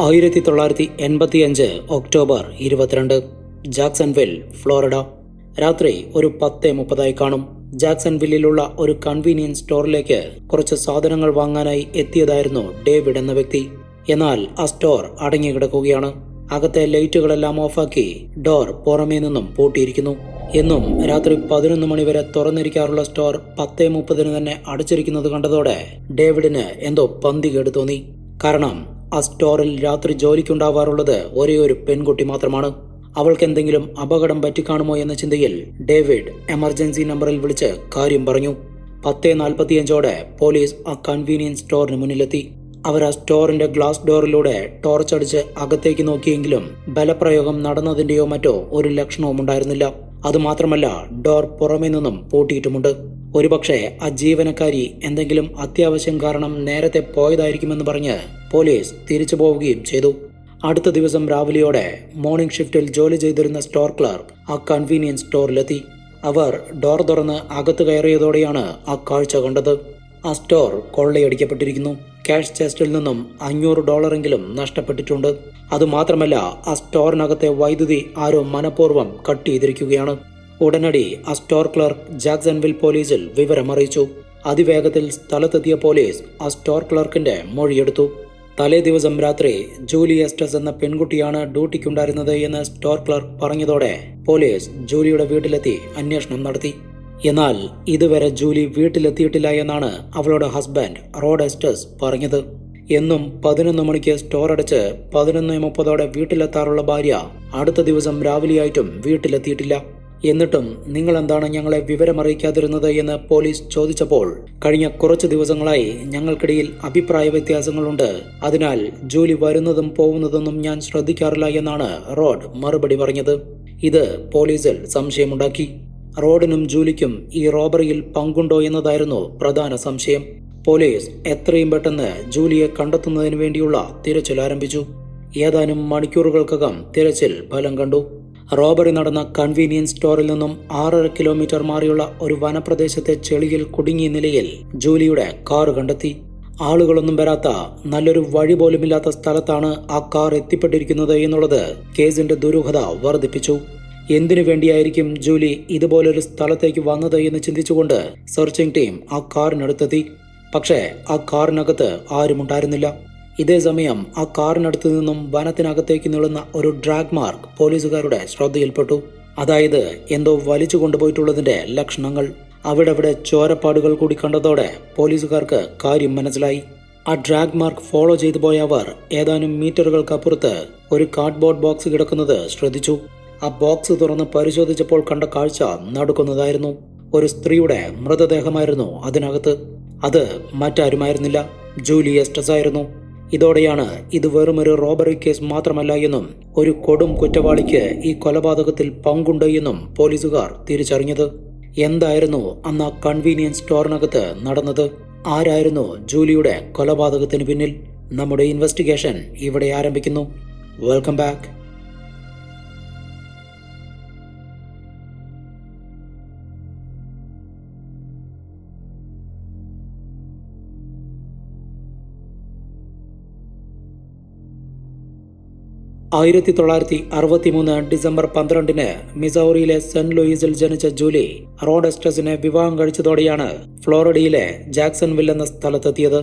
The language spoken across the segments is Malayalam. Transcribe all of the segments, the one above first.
ആയിരത്തി തൊള്ളായിരത്തി എൺപത്തി അഞ്ച് ഒക്ടോബർ ഇരുപത്തിരണ്ട്. Jacksonville Florida. രാത്രി ഒരു പത്ത് മുപ്പതായി കാണും. ജാക്സൺവില്ലിലുള്ള ഒരു കൺവീനിയൻസ് സ്റ്റോറിലേക്ക് കുറച്ച് സാധനങ്ങൾ വാങ്ങാനായി എത്തിയതായിരുന്നു ഡേവിഡ് എന്ന വ്യക്തി. എന്നാൽ ആ സ്റ്റോർ അടങ്ങിക്കിടക്കുകയാണ്. അകത്തെ ലൈറ്റുകളെല്ലാം ഓഫാക്കി ഡോർ പുറമേ നിന്നും പൂട്ടിയിരിക്കുന്നു. എന്നും രാത്രി പതിനൊന്ന് മണിവരെ തുറന്നിരിക്കാറുള്ള സ്റ്റോർ പത്തേ മുപ്പതിന് തന്നെ അടച്ചിരിക്കുന്നത് കണ്ടതോടെ ഡേവിഡിന് എന്തോ പന്തികേട് തോന്നി. കാരണം ആ സ്റ്റോറിൽ രാത്രി ജോലിക്കുണ്ടാവാറുള്ളത് ഒരേ ഒരു പെൺകുട്ടി മാത്രമാണ്. അവൾക്ക് എന്തെങ്കിലും അപകടം പറ്റിക്കാണുമോ എന്ന ചിന്തയിൽ ഡേവിഡ് എമർജൻസി നമ്പറിൽ വിളിച്ച് കാര്യം പറഞ്ഞു. പത്തേ നാൽപ്പത്തിയഞ്ചോടെ പോലീസ് ആ കൺവീനിയൻസ് സ്റ്റോറിന് മുന്നിലെത്തി. അവർ ആ സ്റ്റോറിന്റെ ഗ്ലാസ് ഡോറിലൂടെ ടോർച്ച് അടിച്ച് അകത്തേക്ക് നോക്കിയെങ്കിലും ബലപ്രയോഗം നടന്നതിന്റെയോ മറ്റോ ഒരു ലക്ഷണവും ഉണ്ടായിരുന്നില്ല അതുമാത്രമല്ല ഡോർ പുറമേ നിന്നും പൂട്ടിയിട്ടുമുണ്ട്. ഒരുപക്ഷെ ആ ജീവനക്കാരി എന്തെങ്കിലും അത്യാവശ്യം കാരണം നേരത്തെ പോയതായിരിക്കുമെന്ന് പറഞ്ഞ് പോലീസ് തിരിച്ചു പോവുകയും ചെയ്തു. അടുത്ത ദിവസം രാവിലെയോടെ മോർണിംഗ് ഷിഫ്റ്റിൽ ജോലി ചെയ്തിരുന്ന സ്റ്റോർ ക്ലർക്ക് ആ കൺവീനിയൻസ് സ്റ്റോറിലെത്തി. അവർ ഡോർ തുറന്ന് അകത്ത് കയറിയതോടെയാണ് ആ കാഴ്ച കണ്ടത്. ആ സ്റ്റോർ കൊള്ളയടിക്കപ്പെട്ടിരിക്കുന്നു. ക്യാഷ് ചെസ്റ്റിൽ നിന്നും അഞ്ഞൂറ് ഡോളറെങ്കിലും നഷ്ടപ്പെട്ടിട്ടുണ്ട്. അതുമാത്രമല്ല ആ സ്റ്റോറിനകത്തെ വൈദ്യുതി ആരോ മനഃപൂർവം കട്ട് ചെയ്തിരിക്കുകയാണ്. ഉടനടി ആ സ്റ്റോർ ക്ലർക്ക് ജാക്സൺവിൽ പോലീസിൽ വിവരമറിയിച്ചു. അതിവേഗത്തിൽ സ്ഥലത്തെത്തിയ പോലീസ് ആ സ്റ്റോർ ക്ലർക്കിന്റെ മൊഴിയെടുത്തു തലേ ദിവസം രാത്രി ജൂലി എസ്റ്റസ് എന്ന പെൺകുട്ടിയാണ് ഡ്യൂട്ടിക്കുണ്ടായിരുന്നത് എന്ന് സ്റ്റോർ ക്ലർക്ക് പറഞ്ഞതോടെ പോലീസ് ജൂലിയുടെ വീട്ടിലെത്തി അന്വേഷണം നടത്തി. എന്നാൽ ഇതുവരെ ജൂലി വീട്ടിലെത്തിയിട്ടില്ല എന്നാണ് അവളുടെ ഹസ്ബൻഡ് റോഡ് എസ്റ്റസ് പറഞ്ഞത്. എന്നും പതിനൊന്ന് മണിക്ക് സ്റ്റോർ അടച്ച് പതിനൊന്ന് മുപ്പതോടെ വീട്ടിലെത്താറുള്ള ഭാര്യ അടുത്ത ദിവസം രാവിലെയായിട്ടും വീട്ടിലെത്തിയിട്ടില്ല. എന്നിട്ടും നിങ്ങൾ എന്താണ് ഞങ്ങളെ വിവരമറിയിക്കാതിരുന്നത് എന്ന് പോലീസ് ചോദിച്ചപ്പോൾ കഴിഞ്ഞ കുറച്ചു ദിവസങ്ങളായി ഞങ്ങൾക്കിടയിൽ അഭിപ്രായ വ്യത്യാസങ്ങളുണ്ട്. അതിനാൽ ജോലി വരുന്നതും പോകുന്നതൊന്നും ഞാൻ ശ്രദ്ധിക്കാറില്ല എന്നാണ് റോഡ് മറുപടി പറഞ്ഞത്. ഇത് പോലീസിൽ സംശയമുണ്ടാക്കി. റോഡിനും ജൂലിക്കും ഈ റോബറിയിൽ പങ്കുണ്ടോ എന്നതായിരുന്നു പ്രധാന സംശയം. പോലീസ് എത്രയും പെട്ടെന്ന് ജൂലിയെ കണ്ടെത്തുന്നതിന് വേണ്ടിയുള്ള തിരച്ചിൽ ആരംഭിച്ചു. ഏതാനും മണിക്കൂറുകൾക്കകം തിരച്ചിൽ ഫലം കണ്ടു. റോബറി നടന്ന കൺവീനിയൻസ് സ്റ്റോറിൽ നിന്നും ആറര കിലോമീറ്റർ മാറിയുള്ള ഒരു വനപ്രദേശത്തെ ചെളിയിൽ കുടുങ്ങിയ നിലയിൽ ജൂലിയുടെ കാർ കണ്ടെത്തി. ആളുകളൊന്നും വരാത്ത നല്ലൊരു വഴി പോലുമില്ലാത്ത സ്ഥലത്താണ് ആ കാർ എത്തിപ്പെട്ടിരിക്കുന്നത് എന്നുള്ളത് കേസിന്റെ ദുരൂഹത വർദ്ധിപ്പിച്ചു. എന്തിനു വേണ്ടിയായിരിക്കും ജൂലി ഇതുപോലൊരു സ്ഥലത്തേക്ക് വന്നത് എന്ന് ചിന്തിച്ചുകൊണ്ട് സെർച്ചിംഗ് ടീം ആ കാറിനടുത്തെത്തി. പക്ഷേ ആ കാറിനകത്ത് ആരുമുണ്ടായിരുന്നില്ല ഇതേ സമയം ആ കാറിനടുത്ത് നിന്നും വനത്തിനകത്തേക്ക് നീളുന്ന ഒരു ഡ്രാഗ് മാർക്ക് പോലീസുകാരുടെ ശ്രദ്ധയിൽപ്പെട്ടു. അതായത് എന്തോ വലിച്ചു കൊണ്ടുപോയിട്ടുള്ളതിന്റെ ലക്ഷണങ്ങൾ. അവിടെവിടെ ചോരപ്പാടുകൾ കൂടി കണ്ടതോടെ പോലീസുകാർക്ക് കാര്യം മനസ്സിലായി. ആ ഡ്രാഗ് മാർക്ക് ഫോളോ ചെയ്തു പോയ അവർ ഏതാനും മീറ്ററുകൾക്കപ്പുറത്ത് ഒരു കാർഡ്ബോർഡ് ബോക്സ് കിടക്കുന്നത് ശ്രദ്ധിച്ചു. ആ ബോക്സ് തുറന്ന് പരിശോധിച്ചപ്പോൾ കണ്ട കാഴ്ച നടുക്കുന്നതായിരുന്നു. ഒരു സ്ത്രീയുടെ മൃതദേഹമായിരുന്നു അതിനകത്ത്. അത് മറ്റാരുമായിരുന്നില്ല. ജൂലി എസ്റ്റസ് ആയിരുന്നു ഇതോടെയാണ് ഇത് വെറുമൊരു റോബറി കേസ് മാത്രമല്ല എന്നും ഒരു കൊടും കുറ്റവാളിക്ക് ഈ കൊലപാതകത്തിൽ പങ്കുണ്ട് എന്നും പോലീസുകാർ തിരിച്ചറിഞ്ഞത്. എന്തായിരുന്നു അന്ന് ആ കൺവീനിയൻസ് സ്റ്റോറിനകത്ത് നടന്നത്? ആരായിരുന്നു ജൂലിയുടെ കൊലപാതകത്തിന് പിന്നിൽ? നമ്മുടെ ഇൻവെസ്റ്റിഗേഷൻ ഇവിടെ ആരംഭിക്കുന്നു. വെൽക്കം ബാക്ക് ആയിരത്തി തൊള്ളായിരത്തി അറുപത്തിമൂന്ന് ഡിസംബർ പന്ത്രണ്ടിന് മിസൗറിയിലെ സെന്റ് ലൂയിസിൽ ജനിച്ച ജൂലി റോഡസ്റ്റസിനെ വിവാഹം കഴിച്ചതോടെയാണ് ഫ്ലോറിഡയിലെ ജാക്സൺവിൽ എന്ന സ്ഥലത്തെത്തിയത്.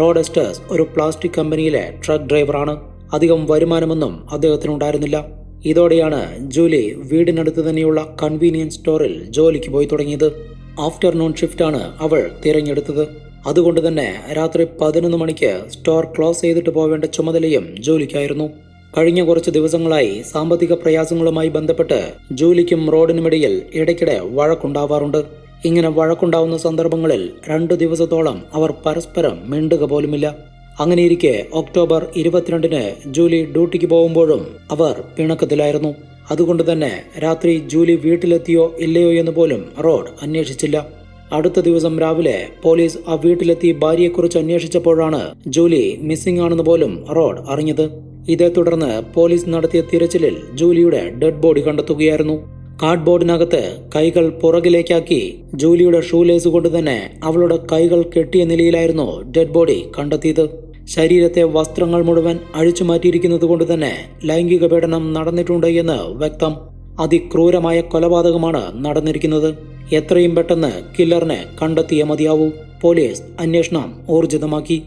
റോഡസ്റ്റസ് ഒരു പ്ലാസ്റ്റിക് കമ്പനിയിലെ ട്രക്ക് ഡ്രൈവറാണ്. അധികം വരുമാനമൊന്നും അദ്ദേഹത്തിനുണ്ടായിരുന്നില്ല. ഇതോടെയാണ് ജൂലി വീടിനടുത്ത് തന്നെയുള്ള കൺവീനിയൻസ് സ്റ്റോറിൽ ജോലിക്ക് പോയി തുടങ്ങിയത്. ആഫ്റ്റർനൂൺ ഷിഫ്റ്റാണ് അവൾ തിരഞ്ഞെടുത്തത്. അതുകൊണ്ട് തന്നെ രാത്രി പതിനൊന്ന് മണിക്ക് സ്റ്റോർ ക്ലോസ് ചെയ്തിട്ട് പോവേണ്ട ചുമതലയും ജോലിക്കായിരുന്നു. കഴിഞ്ഞ കുറച്ച് ദിവസങ്ങളായി സാമ്പത്തിക പ്രയാസങ്ങളുമായി ബന്ധപ്പെട്ട് ജോലിക്കും റോഡിനുമിടയിൽ ഇടയ്ക്കിടെ വഴക്കുണ്ടാവാറുണ്ട്. ഇങ്ങനെ വഴക്കുണ്ടാവുന്ന സന്ദർഭങ്ങളിൽ രണ്ടു ദിവസത്തോളം അവർ പരസ്പരം മിണ്ടുക പോലുമില്ല. അങ്ങനെയിരിക്കെ ഒക്ടോബർ ഇരുപത്തിരണ്ടിന് ജൂലി ഡ്യൂട്ടിക്ക് പോകുമ്പോഴും അവർ പിണക്കത്തിലായിരുന്നു. അതുകൊണ്ട് തന്നെ രാത്രി ജൂലി വീട്ടിലെത്തിയോ ഇല്ലയോ എന്ന് പോലും റോഡ് അന്വേഷിച്ചില്ല. അടുത്ത ദിവസം രാവിലെ പോലീസ് ആ വീട്ടിലെത്തി ഭാര്യയെക്കുറിച്ച് അന്വേഷിച്ചപ്പോഴാണ് ജൂലി മിസ്സിംഗ് ആണെന്ന് പോലും റോഡ് അറിഞ്ഞത്. ഇതേ തുടർന്ന് പോലീസ് നടത്തിയ തിരച്ചിലിൽ ജൂലിയുടെ ഡെഡ് ബോഡി കണ്ടെത്തുകയായിരുന്നു. കാർഡ്ബോർഡിനകത്ത് കൈകൾ പുറകിലേക്കാക്കി ജൂലിയുടെ ഷൂലേസ് കൊണ്ട് തന്നെ അവളുടെ കൈകൾ കെട്ടിയ നിലയിലായിരുന്നു ഡെഡ് ബോഡി കണ്ടെത്തിയത്. ശരീരത്തെ വസ്ത്രങ്ങൾ മുഴുവൻ അഴിച്ചു മാറ്റിയിരിക്കുന്നത് കൊണ്ട് തന്നെ ലൈംഗിക പീഡനം നടന്നിട്ടുണ്ട് എന്ന് വ്യക്തം. അതിക്രൂരമായ കൊലപാതകമാണ് നടന്നിരിക്കുന്നത്. എത്രയും പെട്ടെന്ന് കില്ലറിനെ കണ്ടെത്തിയ മതിയാവൂ. പോലീസ് അന്വേഷണം ഊർജിതമാക്കി.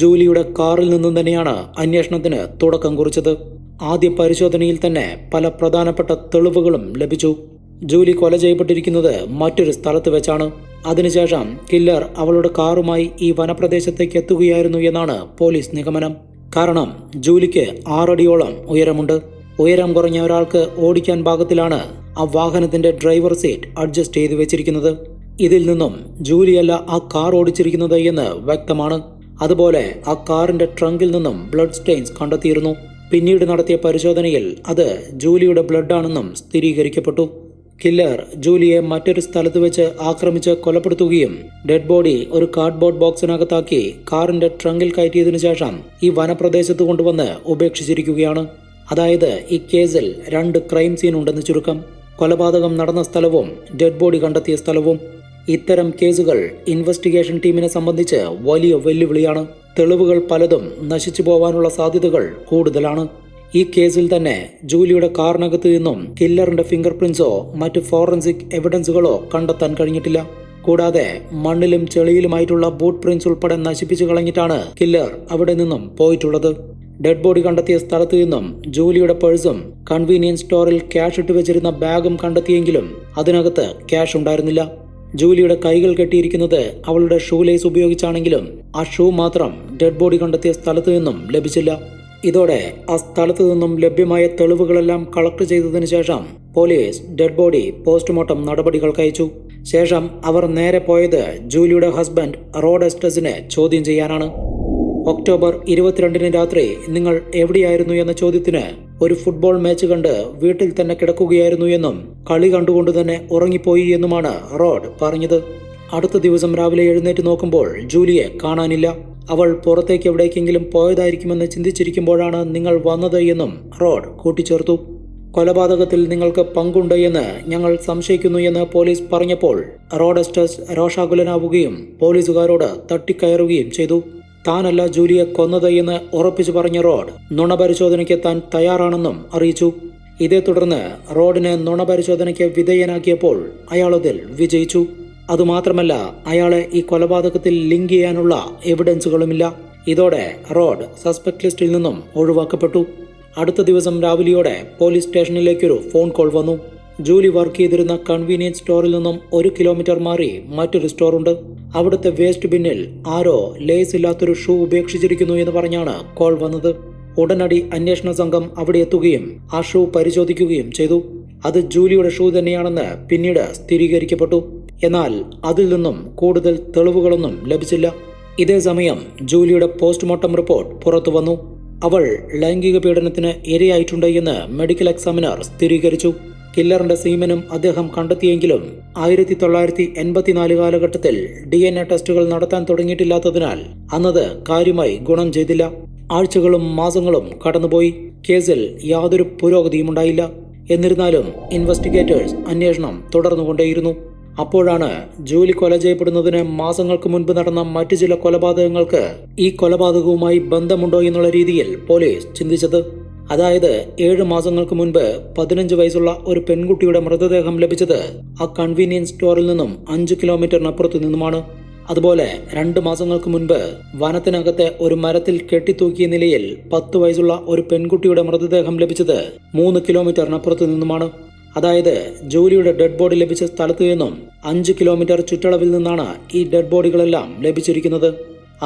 ജൂലിയുടെ കാറിൽ നിന്നും തന്നെയാണ് അന്വേഷണത്തിന് തുടക്കം കുറിച്ചത്. ആദ്യ പരിശോധനയിൽ തന്നെ പല പ്രധാനപ്പെട്ട തെളിവുകളും ലഭിച്ചു. ജോലി കൊല ചെയ്യപ്പെട്ടിരിക്കുന്നത് മറ്റൊരു സ്ഥലത്ത് വെച്ചാണ്. അതിനുശേഷം കില്ലർ അവളുടെ കാറുമായി ഈ വനപ്രദേശത്തേക്ക് എത്തുകയായിരുന്നു എന്നാണ് പോലീസ് നിഗമനം. കാരണം ജൂലിക്ക് ആറടിയോളം ഉയരമുണ്ട്. ഉയരം കുറഞ്ഞ ഒരാൾക്ക് ഓടിക്കാൻ പാകത്തിലാണ് ആ വാഹനത്തിന്റെ ഡ്രൈവർ സീറ്റ് അഡ്ജസ്റ്റ് ചെയ്തു വെച്ചിരിക്കുന്നത്. ഇതിൽ നിന്നും ജൂലിയല്ല ആ കാർ ഓടിച്ചിരിക്കുന്നത് എന്ന് വ്യക്തമാണ്. അതുപോലെ ആ കാറിന്റെ ട്രങ്കിൽ നിന്നും ബ്ലഡ് സ്റ്റെയിൻസ് കണ്ടെത്തിയിരുന്നു. പിന്നീട് നടത്തിയ പരിശോധനയിൽ അത് ജൂലിയുടെ ബ്ലഡാണെന്നും സ്ഥിരീകരിക്കപ്പെട്ടു. കില്ലർ ജൂലിയെ മറ്റൊരു സ്ഥലത്ത് വെച്ച് ആക്രമിച്ച് കൊലപ്പെടുത്തുകയും ഡെഡ് ബോഡി ഒരു കാർഡ്ബോർഡ് ബോക്സിനകത്താക്കി കാറിന്റെ ട്രങ്കിൽ കയറ്റിയതിനു ശേഷം ഈ വനപ്രദേശത്ത് കൊണ്ടുവന്ന് ഉപേക്ഷിച്ചിരിക്കുകയാണ്. അതായത് ഈ കേസിൽ രണ്ട് ക്രൈം സീൻ ഉണ്ടെന്ന് ചുരുക്കം. കൊലപാതകം നടന്ന സ്ഥലവും ഡെഡ് ബോഡി കണ്ടെത്തിയ സ്ഥലവും. ഇത്തരം കേസുകൾ ഇൻവെസ്റ്റിഗേഷൻ ടീമിനെ സംബന്ധിച്ച് വലിയ വെല്ലുവിളിയാണ്. തെളിവുകൾ പലതും നശിച്ചു പോവാനുള്ള സാധ്യതകൾ കൂടുതലാണ്. ഈ കേസിൽ തന്നെ ജൂലിയുടെ കാറിനകത്ത് നിന്നും കില്ലറിന്റെ ഫിംഗർ പ്രിന്റ്സോ മറ്റ് ഫോറൻസിക് എവിഡൻസുകളോ കണ്ടെത്താൻ കഴിഞ്ഞിട്ടില്ല. കൂടാതെ മണ്ണിലും ചെളിയിലുമായിട്ടുള്ള ബൂട്ട് പ്രിന്റ്സ് ഉൾപ്പെടെ നശിപ്പിച്ചു കളഞ്ഞിട്ടാണ് കില്ലർ അവിടെ നിന്നും പോയിട്ടുള്ളത്. ഡെഡ് ബോഡി കണ്ടെത്തിയ സ്ഥലത്ത് നിന്നും ജൂലിയുടെ പേഴ്സും കൺവീനിയൻസ് സ്റ്റോറിൽ ക്യാഷ് ഇട്ട് വെച്ചിരുന്ന ബാഗും കണ്ടെത്തിയെങ്കിലും അതിനകത്ത് ക്യാഷ് ഉണ്ടായിരുന്നില്ല. ജൂലിയുടെ കൈകൾ കെട്ടിയിരിക്കുന്നത് അവളുടെ ഷൂ ലേസ് ഉപയോഗിച്ചാണെങ്കിലും ആ ഷൂ മാത്രം ഡെഡ് ബോഡി കണ്ടെത്തിയ സ്ഥലത്ത് നിന്നും ലഭിച്ചില്ല. ഇതോടെ ആ സ്ഥലത്ത് നിന്നും ലഭ്യമായ തെളിവുകളെല്ലാം കളക്ട് ചെയ്തതിനു ശേഷം പോലീസ് ഡെഡ് ബോഡി പോസ്റ്റ്മോർട്ടം നടപടികൾക്ക് അയച്ചു ശേഷം അവർ നേരെ പോയത് ജൂലിയുടെ ഹസ്ബൻഡ് റോഡ് എസ്റ്റസിനെ ചോദ്യം ചെയ്യാനാണ്. ഒക്ടോബർ ഇരുപത്തിരണ്ടിന് രാത്രി നിങ്ങൾ എവിടെയായിരുന്നു എന്ന ചോദ്യത്തിന് ഒരു ഫുട്ബോൾ മാച്ച് കണ്ട് വീട്ടിൽ തന്നെ കിടക്കുകയായിരുന്നു എന്നും കളി കണ്ടുകൊണ്ട് തന്നെ ഉറങ്ങിപ്പോയി എന്നുമാണ് റോഡ് പറഞ്ഞത്. അടുത്ത ദിവസം രാവിലെ എഴുന്നേറ്റ് നോക്കുമ്പോൾ ജൂലിയെ കാണാനില്ല. അവൾ പുറത്തേക്ക് എവിടേക്കെങ്കിലും പോയതായിരിക്കുമെന്ന് ചിന്തിച്ചിരിക്കുമ്പോഴാണ് നിങ്ങൾ വന്നത് എന്നും റോഡ് കൂട്ടിച്ചേർത്തു. കൊലപാതകത്തിൽ നിങ്ങൾക്ക് പങ്കുണ്ട് എന്ന് ഞങ്ങൾ സംശയിക്കുന്നു എന്ന് പോലീസ് പറഞ്ഞപ്പോൾ റോഡസ്റ്റസ് രോഷാകുലനാവുകയും പോലീസുകാരോട് തട്ടിക്കയറുകയും ചെയ്തു. താനല്ല ജൂലിയെ കൊന്നത് എന്ന് ഉറപ്പിച്ചു പറഞ്ഞ റോഡ് നുണ പരിശോധനയ്ക്ക് താൻ തയ്യാറാണെന്നും അറിയിച്ചു. ഇതേ തുടർന്ന് റോഡിനെ നുണപരിശോധനയ്ക്ക് വിധേയനാക്കിയപ്പോൾ അയാൾ അതിൽ വിജയിച്ചു. അതുമാത്രമല്ല അയാളെ ഈ കൊലപാതകത്തിൽ ലിങ്ക് ചെയ്യാനുള്ള എവിഡൻസുകളുമില്ല. ഇതോടെ റോഡ് സസ്പെക്ട് ലിസ്റ്റിൽ നിന്നും ഒഴിവാക്കപ്പെട്ടു. അടുത്ത ദിവസം രാവിലെയോടെ പോലീസ് സ്റ്റേഷനിലേക്കൊരു ഫോൺ കോൾ വന്നു. ജൂലി വർക്ക് ചെയ്തിരുന്ന കൺവീനിയൻസ് സ്റ്റോറിൽ നിന്നും ഒരു കിലോമീറ്റർ മാറി മറ്റൊരു സ്റ്റോറുണ്ട് അവിടുത്തെ വേസ്റ്റ് ബിന്നിൽ ആരോ ലേസ് ഇല്ലാത്തൊരു ഷൂ ഉപേക്ഷിച്ചിരിക്കുന്നു എന്ന് പറഞ്ഞാണ് കോൾ വന്നത്. ഉടനടി അന്വേഷണ സംഘം അവിടെ എത്തുകയും ആ ഷൂ പരിശോധിക്കുകയും ചെയ്തു. അത് ജൂലിയുടെ ഷൂ തന്നെയാണെന്ന് പിന്നീട് സ്ഥിരീകരിക്കപ്പെട്ടു. എന്നാൽ അതിൽ നിന്നും കൂടുതൽ തെളിവുകളൊന്നും ലഭിച്ചില്ല. ഇതേ സമയം ജൂലിയുടെ പോസ്റ്റ്മോർട്ടം റിപ്പോർട്ട് പുറത്തു വന്നു. അവൾ ലൈംഗിക പീഡനത്തിന് ഇരയായിട്ടുണ്ട് എന്ന് മെഡിക്കൽ എക്സാമിനർ സ്ഥിരീകരിച്ചു. കില്ലറിന്റെ സീമനും അദ്ദേഹം കണ്ടെത്തിയെങ്കിലും ആയിരത്തി തൊള്ളായിരത്തി എൺപത്തിനാല് കാലഘട്ടത്തിൽ ഡി എൻ എ ടെസ്റ്റുകൾ നടത്താൻ തുടങ്ങിയിട്ടില്ലാത്തതിനാൽ അന്നത് കാര്യമായി ഗുണം ചെയ്തില്ല. ആഴ്ചകളും മാസങ്ങളും കടന്നുപോയി. കേസിൽ യാതൊരു പുരോഗതിയും ഉണ്ടായില്ല. എന്നിരുന്നാലും ഇൻവെസ്റ്റിഗേറ്റേഴ്സ് അന്വേഷണം തുടർന്നുകൊണ്ടേയിരുന്നു. അപ്പോഴാണ് ജോലി കൊല ചെയ്യപ്പെടുന്നതിന് മാസങ്ങൾക്ക് മുൻപ് നടന്ന മറ്റു ചില കൊലപാതകങ്ങൾക്ക് ഈ കൊലപാതകവുമായി ബന്ധമുണ്ടോ എന്നുള്ള രീതിയിൽ പോലീസ് ചിന്തിച്ചത്. അതായത് ഏഴ് മാസങ്ങൾക്ക് മുൻപ് പതിനഞ്ച് വയസ്സുള്ള ഒരു പെൺകുട്ടിയുടെ മൃതദേഹം ലഭിച്ചത് ആ കൺവീനിയൻസ് സ്റ്റോറിൽ നിന്നും അഞ്ച് കിലോമീറ്ററിനപ്പുറത്തു നിന്നുമാണ്. അതുപോലെ രണ്ട് മാസങ്ങൾക്ക് മുൻപ് വനത്തിനകത്തെ ഒരു മരത്തിൽ കെട്ടിത്തൂക്കിയ നിലയിൽ പത്ത് വയസ്സുള്ള ഒരു പെൺകുട്ടിയുടെ മൃതദേഹം ലഭിച്ചത് മൂന്ന് കിലോമീറ്ററിനപ്പുറത്തു നിന്നുമാണ്. അതായത് ജോലിയുടെ ഡെഡ് ബോഡി ലഭിച്ച സ്ഥലത്തു നിന്നും അഞ്ച് കിലോമീറ്റർ ചുറ്റളവിൽ നിന്നാണ് ഈ ഡെഡ് ബോഡികളെല്ലാം ലഭിച്ചിരിക്കുന്നത്.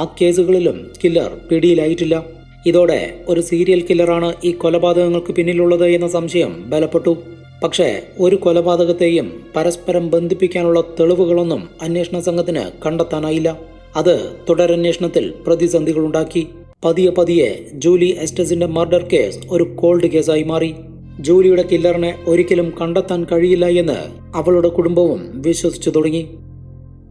ആ കേസുകളിലും കില്ലർ പിടിയിലായിട്ടില്ല. ഇതോടെ ഒരു സീരിയൽ കില്ലറാണ് ഈ കൊലപാതകങ്ങൾക്ക് പിന്നിലുള്ളത് എന്ന സംശയം ബലപ്പെട്ടു. പക്ഷേ ഒരു കൊലപാതകത്തെയും പരസ്പരം ബന്ധിപ്പിക്കാനുള്ള തെളിവുകളൊന്നും അന്വേഷണ സംഘത്തിന് കണ്ടെത്താനായില്ല. അത് തുടരന്വേഷണത്തിൽ പ്രതിസന്ധികളുണ്ടാക്കി. പതിയെ പതിയെ ജൂലി എസ്റ്റസിന്റെ മർഡർ കേസ് ഒരു കോൾഡ് കേസായി മാറി. ജൂലിയുടെ കില്ലറിനെ ഒരിക്കലും കണ്ടെത്താൻ കഴിയില്ല എന്ന് അവളുടെ കുടുംബവും വിശ്വസിച്ചു തുടങ്ങി.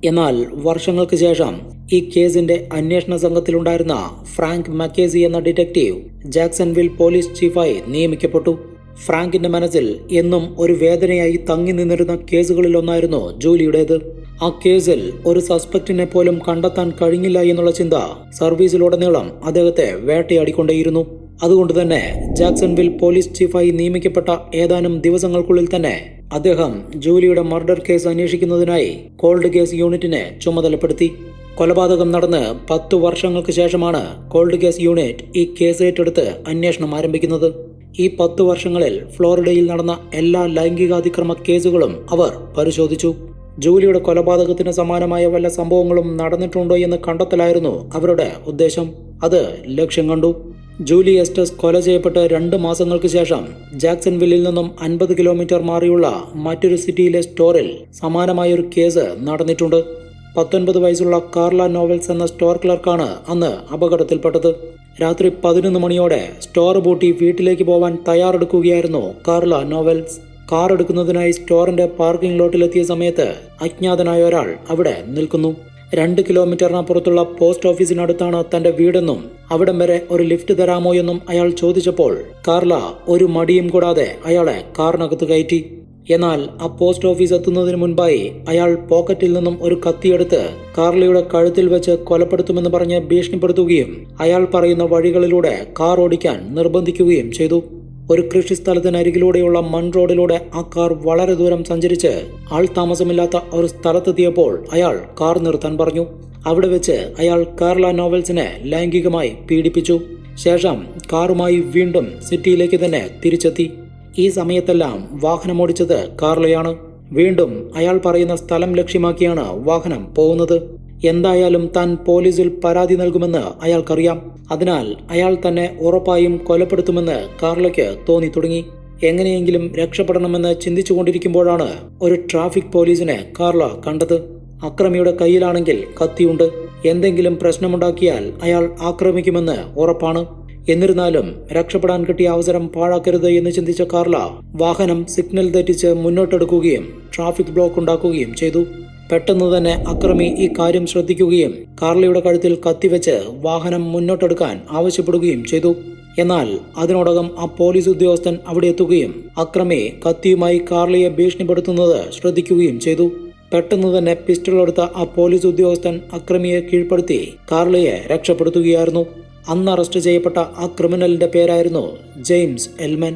എന്നാൽ വർഷങ്ങൾക്ക് ശേഷം ഈ കേസിന്റെ അന്വേഷണ സംഘത്തിലുണ്ടായിരുന്ന ഫ്രാങ്ക് മക്കേസി എന്ന ഡിറ്റക്റ്റീവ് ജാക്സൺവിൽ പോലീസ് ചീഫായി നിയമിക്കപ്പെട്ടു. ഫ്രാങ്കിന്റെ മനസ്സിൽ എന്നും ഒരു വേദനയായി തങ്ങി നിന്നിരുന്ന കേസുകളിലൊന്നായിരുന്നു ജൂലിയുടേത്. ആ കേസിൽ ഒരു സസ്പെക്റ്റിനെ പോലും കണ്ടെത്താൻ കഴിഞ്ഞില്ല എന്നുള്ള ചിന്ത സർവീസിലുടനീളം അദ്ദേഹത്തെ വേട്ടയാടിക്കൊണ്ടേയിരുന്നു. അതുകൊണ്ട് തന്നെ ജാക്സൺവിൽ പോലീസ് ചീഫായി നിയമിക്കപ്പെട്ട ഏതാനും ദിവസങ്ങൾക്കുള്ളിൽ തന്നെ അദ്ദേഹം ജൂലിയുടെ മർഡർ കേസ് അന്വേഷിക്കുന്നതിനായി കോൾഡ് കേസ് യൂണിറ്റിനെ ചുമതലപ്പെടുത്തി. കൊലപാതകം നടന്ന് പത്തു വർഷങ്ങൾക്ക് ശേഷമാണ് കോൾഡ് കേസ് യൂണിറ്റ് ഈ കേസ് ഏറ്റെടുത്ത് അന്വേഷണം ആരംഭിക്കുന്നത്. ഈ പത്തു വർഷങ്ങളിൽ ഫ്ലോറിഡയിൽ നടന്ന എല്ലാ ലൈംഗികാതിക്രമ കേസുകളും അവർ പരിശോധിച്ചു. ജൂലിയുടെ കൊലപാതകത്തിന് സമാനമായ വല്ല സംഭവങ്ങളും നടന്നിട്ടുണ്ടോ എന്ന് കണ്ടെത്തലായിരുന്നു അവരുടെ ഉദ്ദേശം. അത് ലക്ഷ്യം കണ്ടു. ജൂലി എസ്റ്റസ് കൊല ചെയ്യപ്പെട്ട് രണ്ട് മാസങ്ങൾക്ക് ശേഷം ജാക്സൺവില്ലിൽ നിന്നും അൻപത് കിലോമീറ്റർ മാറിയുള്ള മറ്റൊരു സിറ്റിയിലെ സ്റ്റോറിൽ സമാനമായ ഒരു കേസ് നടന്നിട്ടുണ്ട്. പത്തൊൻപത് വയസ്സുള്ള കാർല നോവൽസ് എന്ന സ്റ്റോർ ക്ലർക്കാണ് അന്ന് അപകടത്തിൽപ്പെട്ടത്. രാത്രി പതിനൊന്ന് മണിയോടെ സ്റ്റോർ പൂട്ടി വീട്ടിലേക്ക് പോവാൻ തയ്യാറെടുക്കുകയായിരുന്നു കാർല നോവൽസ്. കാർ എടുക്കുന്നതിനായി സ്റ്റോറിന്റെ പാർക്കിംഗ് ലോട്ടിലെത്തിയ സമയത്ത് അജ്ഞാതനായ ഒരാൾ അവിടെ നിൽക്കുന്നു. രണ്ട് കിലോമീറ്ററിനപ്പുറത്തുള്ള പോസ്റ്റ് ഓഫീസിനടുത്താണ് തന്റെ വീടെന്നും അവിടം വരെ ഒരു ലിഫ്റ്റ് തരാമോ എന്നും അയാൾ ചോദിച്ചപ്പോൾ കാർല ഒരു മടിയും കൂടാതെ അയാളെ കാറിനകത്ത് കയറ്റി. എന്നാൽ ആ പോസ്റ്റ് ഓഫീസ് എത്തുന്നതിന് മുൻപായി അയാൾ പോക്കറ്റിൽ നിന്നും ഒരു കത്തിയെടുത്ത് കാർലയുടെ കഴുത്തിൽ വെച്ച് കൊലപ്പെടുത്തുമെന്ന് പറഞ്ഞ് ഭീഷണിപ്പെടുത്തുകയും അയാൾ പറയുന്ന വഴികളിലൂടെ കാർ ഓടിക്കാൻ നിർബന്ധിക്കുകയും ചെയ്തു. ഒരു കൃഷിസ്ഥലത്തിനരികിലൂടെയുള്ള മൺ റോഡിലൂടെ ആ കാർ വളരെ ദൂരം സഞ്ചരിച്ച് ആൾ താമസമില്ലാത്ത ഒരു സ്ഥലത്തെത്തിയപ്പോൾ അയാൾ കാർ നിർത്താൻ പറഞ്ഞു. അവിടെ വെച്ച് അയാൾ കേരള നോവൽസിനെ ലൈംഗികമായി പീഡിപ്പിച്ചു. ശേഷം കാറുമായി വീണ്ടും സിറ്റിയിലേക്ക് തന്നെ തിരിച്ചെത്തി. ഈ സമയത്തെല്ലാം വാഹനമോടിച്ചത് കാർലയാണ് വീണ്ടും അയാൾ പറയുന്ന സ്ഥലം ലക്ഷ്യമാക്കിയാണ് വാഹനം പോകുന്നത്. എന്തായാലും താൻ പോലീസിൽ പരാതി നൽകുമെന്ന് അയാൾക്കറിയാം. അതിനാൽ അയാൾ തന്നെ ഉറപ്പായും കൊലപ്പെടുത്തുമെന്ന് കാർലയ്ക്ക് തോന്നി തുടങ്ങി. എങ്ങനെയെങ്കിലും രക്ഷപ്പെടണമെന്ന് ചിന്തിച്ചുകൊണ്ടിരിക്കുമ്പോഴാണ് ഒരു ട്രാഫിക് പോലീസിനെ കാർല കണ്ടത്. അക്രമിയുടെ കയ്യിലാണെങ്കിൽ കത്തിയുണ്ട്. എന്തെങ്കിലും പ്രശ്നമുണ്ടാക്കിയാൽ അയാൾ ആക്രമിക്കുമെന്ന് ഉറപ്പാണ്. എന്നിരുന്നാലും രക്ഷപ്പെടാൻ കിട്ടിയ അവസരം പാഴാക്കരുത് എന്ന് ചിന്തിച്ച കാർല വാഹനം സിഗ്നൽ തെറ്റിച്ച് മുന്നോട്ടെടുക്കുകയും ട്രാഫിക് ബ്ലോക്ക് ഉണ്ടാക്കുകയും ചെയ്തു. പെട്ടെന്ന് തന്നെ അക്രമി ഈ കാര്യം ശ്രദ്ധിക്കുകയും കാർലിയുടെ കഴുത്തിൽ കത്തിവെച്ച് വാഹനം മുന്നോട്ടെടുക്കാൻ ആവശ്യപ്പെടുകയും ചെയ്തു. എന്നാൽ അതിനോടകം ആ പോലീസ് ഉദ്യോഗസ്ഥൻ അവിടെ എത്തുകയും അക്രമി കത്തിയുമായി കാർലിയെ ഭീഷണിപ്പെടുത്തുന്നത് ശ്രദ്ധിക്കുകയും ചെയ്തു. പെട്ടെന്ന് തന്നെ പിസ്റ്റൾ എടുത്ത ആ പോലീസ് ഉദ്യോഗസ്ഥൻ അക്രമിയെ കീഴ്പ്പെടുത്തി കാർലിയെ രക്ഷപ്പെടുത്തുകയായിരുന്നു. അന്ന് അറസ്റ്റ് ചെയ്യപ്പെട്ട ആ ക്രിമിനലിന്റെ പേരായിരുന്നു ജെയിംസ് എൽമൻ.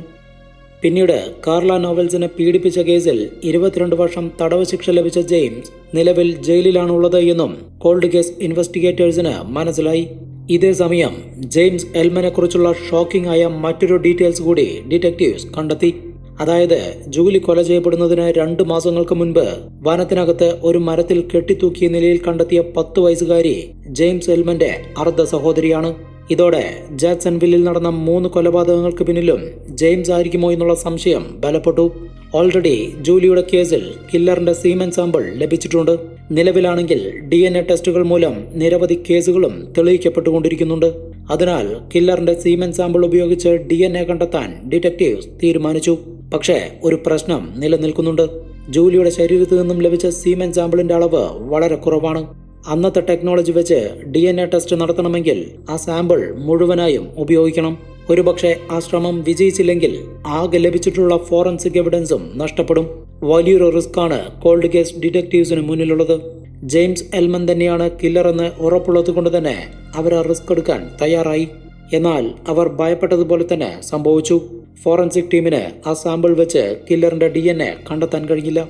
പിന്നീട് കാർല നോവൽസിനെ പീഡിപ്പിച്ച കേസിൽ ഇരുപത്തിരണ്ട് വർഷം തടവ് ശിക്ഷ ലഭിച്ച ജെയിംസ് നിലവിൽ ജയിലിലാണുള്ളത് എന്നും കോൾഡ് കേസ് ഇൻവെസ്റ്റിഗേറ്റേഴ്സിന് മനസ്സിലായി. ഇതേസമയം ജെയിംസ് എൽമനെ കുറിച്ചുള്ള ഷോക്കിംഗ് ആയ മറ്റൊരു ഡീറ്റെയിൽസ് കൂടി ഡിറ്റക്റ്റീവ്സ് കണ്ടെത്തി. അതായത് ജൂലി കൊല ചെയ്യപ്പെടുന്നതിന് രണ്ട് മാസങ്ങൾക്ക് മുൻപ് വനത്തിനകത്ത് ഒരു മരത്തിൽ കെട്ടിത്തൂക്കിയ നിലയിൽ കണ്ടെത്തിയ പത്ത് വയസ്സുകാരി ജെയിംസ് എൽമന്റെ അർദ്ധ സഹോദരിയാണ്. ഇതോടെ ജാക്സൺവില്ലിൽ നടന്ന മൂന്ന് കൊലപാതകങ്ങൾക്ക് പിന്നിലും ജെയിംസ് ആയിരിക്കുമോ എന്നുള്ള സംശയം ബലപ്പെട്ടു. ഓൾറെഡി ജൂലിയുടെ കേസിൽ കില്ലറിന്റെ സീമൻ സാമ്പിൾ ലഭിച്ചിട്ടുണ്ട്. നിലവിലാണെങ്കിൽ ഡി എൻ എ ടെസ്റ്റുകൾ മൂലം നിരവധി കേസുകളും തെളിയിക്കപ്പെട്ടുകൊണ്ടിരിക്കുന്നുണ്ട്. അതിനാൽ കില്ലറിന്റെ സീമൻ സാമ്പിൾ ഉപയോഗിച്ച് ഡി എൻ എ കണ്ടെത്താൻ ഡിറ്റക്റ്റീവ്സ് തീരുമാനിച്ചു. പക്ഷേ ഒരു പ്രശ്നം നിലനിൽക്കുന്നുണ്ട്. ജൂലിയുടെ ശരീരത്തിൽ നിന്നും ലഭിച്ച സീമൻ സാമ്പിളിന്റെ അളവ് വളരെ കുറവാണ്. അന്നത്തെ ടെക്നോളജി വെച്ച് ഡി എൻ എ ടെസ്റ്റ് നടത്തണമെങ്കിൽ ആ സാമ്പിൾ മുഴുവനായും ഉപയോഗിക്കണം. ഒരുപക്ഷെ ആ ശ്രമം വിജയിച്ചില്ലെങ്കിൽ ആകെ ലഭിച്ചിട്ടുള്ള ഫോറൻസിക് എവിഡൻസും നഷ്ടപ്പെടും. വലിയൊരു റിസ്ക് ആണ് കോൾഡ് കേസ് ഡിറ്റക്റ്റീവ്സിന് മുന്നിലുള്ളത്. ജെയിംസ് എൽമൻ തന്നെയാണ് കില്ലർ എന്ന് ഉറപ്പുള്ളത് കൊണ്ട് തന്നെ അവർ ആ റിസ്ക് എടുക്കാൻ തയ്യാറായി. എന്നാൽ അവർ ഭയപ്പെട്ടതുപോലെ തന്നെ സംഭവിച്ചു. ഫോറൻസിക് ടീമിന് ആ സാമ്പിൾ വെച്ച് കില്ലറിന്റെ ഡി കണ്ടെത്താൻ കഴിഞ്ഞില്ല.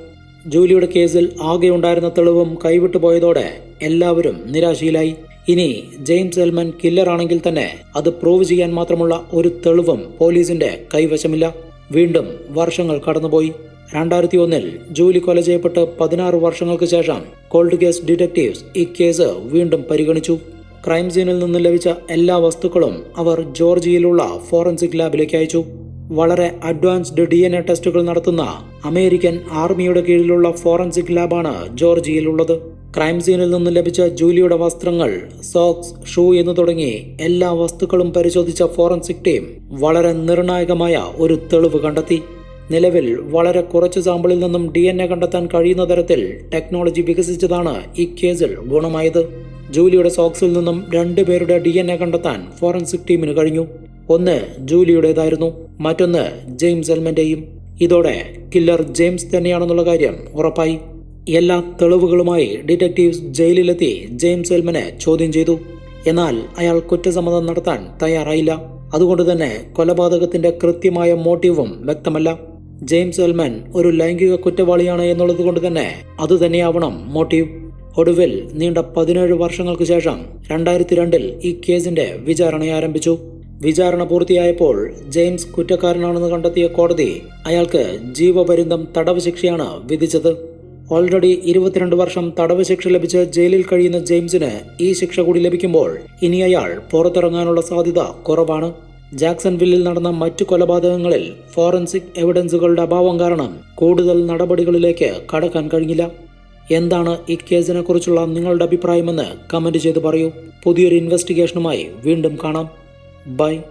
ജൂലിയുടെ കേസിൽ ആകെ ഉണ്ടായിരുന്ന തെളിവും കൈവിട്ടു പോയതോടെ എല്ലാവരും നിരാശയിലായി. ഇനി ജെയിംസ് എൽമൻ കില്ലറാണെങ്കിൽ തന്നെ അത് പ്രൂവ് ചെയ്യാൻ മാത്രമുള്ള ഒരു തെളിവും പോലീസിന്റെ കൈവശമില്ല. വീണ്ടും വർഷങ്ങൾ കടന്നുപോയി. രണ്ടായിരത്തി ഒന്നിൽ ജൂലി കൊല ചെയ്യപ്പെട്ട് പതിനാറ് വർഷങ്ങൾക്ക് ശേഷം കോൾഡ് കേസ് ഡിറ്റക്റ്റീവ്സ് ഈ കേസ് വീണ്ടും പരിഗണിച്ചു. ക്രൈം സീനിൽ നിന്ന് ലഭിച്ച എല്ലാ വസ്തുക്കളും അവർ ജോർജിയയിലുള്ള ഫോറൻസിക് ലാബിലേക്ക് അയച്ചു. വളരെ അഡ്വാൻസ്ഡ് ഡി എൻ എ ടെസ്റ്റുകൾ നടത്തുന്ന അമേരിക്കൻ ആർമിയുടെ കീഴിലുള്ള ഫോറൻസിക് ലാബാണ് ജോർജിയയിലുള്ളത്. ക്രൈം സീനിൽ നിന്ന് ലഭിച്ച ജൂലിയുടെ വസ്ത്രങ്ങൾ സോക്സ് ഷൂ എന്നു തുടങ്ങി എല്ലാ വസ്തുക്കളും പരിശോധിച്ച ഫോറൻസിക് ടീം വളരെ നിർണായകമായ ഒരു തെളിവ് കണ്ടെത്തി. നിലവിൽ വളരെ കുറച്ച് സാമ്പിളിൽ നിന്നും ഡി എൻ എ കണ്ടെത്താൻ കഴിയുന്ന തരത്തിൽ ടെക്നോളജി വികസിച്ചതാണ് ഈ കേസിൽ ഗുണമായത്. ജൂലിയുടെ സോക്സിൽ നിന്നും രണ്ടുപേരുടെ ഡി എൻ എ കണ്ടെത്താൻ ഫോറൻസിക് ടീമിന് കഴിഞ്ഞു. ഒന്ന് ജൂലിയുടേതായിരുന്നു മറ്റൊന്ന് ജെയിംസ് എൽമന്റെയും. ഇതോടെ കില്ലർ ജെയിംസ് തന്നെയാണെന്നുള്ള കാര്യം ഉറപ്പായി. എല്ലാ തെളിവുകളുമായി ഡിറ്റക്റ്റീവ്സ് ജയിലിലെത്തി ജെയിംസ് എൽമനെ ചോദ്യം ചെയ്തു. എന്നാൽ അയാൾ കുറ്റസമ്മതം നടത്താൻ തയ്യാറായില്ല. അതുകൊണ്ട് തന്നെ കൊലപാതകത്തിന്റെ കൃത്യമായ മോട്ടീവും വ്യക്തമല്ല. ജെയിംസ് എൽമൻ ഒരു ലൈംഗിക കുറ്റവാളിയാണ് എന്നുള്ളത് കൊണ്ട് തന്നെ അതുതന്നെയാവണം മോട്ടീവ്. ഒടുവിൽ നീണ്ട പതിനേഴ് വർഷങ്ങൾക്ക് ശേഷം രണ്ടായിരത്തി രണ്ടിൽ ഈ കേസിന്റെ വിചാരണ ആരംഭിച്ചു. വിചാരണ പൂർത്തിയായപ്പോൾ ജെയിംസ് കുറ്റക്കാരനാണെന്ന് കണ്ടെത്തിയ കോടതി അയാൾക്ക് ജീവപര്യന്തം തടവ് ശിക്ഷയാണ് വിധിച്ചത്. ഓൾറെഡി ഇരുപത്തിരണ്ട് വർഷം തടവ് ശിക്ഷ ലഭിച്ച് ജയിലിൽ കഴിയുന്ന ജെയിംസിന് ഈ ശിക്ഷ കൂടി ലഭിക്കുമ്പോൾ ഇനി അയാൾ പുറത്തിറങ്ങാനുള്ള സാധ്യത കുറവാണ്. ജാക്സൺ വില്ലിൽ നടന്ന മറ്റു കൊലപാതകങ്ങളിൽ ഫോറൻസിക് എവിഡൻസുകളുടെ അഭാവം കാരണം കൂടുതൽ നടപടികളിലേക്ക് കടക്കാൻ കഴിഞ്ഞില്ല. എന്താണ് ഈ കേസിനെക്കുറിച്ചുള്ള നിങ്ങളുടെ അഭിപ്രായമെന്ന് കമന്റ് ചെയ്ത് പറയൂ. പുതിയൊരു ഇൻവെസ്റ്റിഗേഷനുമായി വീണ്ടും കാണാം. Bye.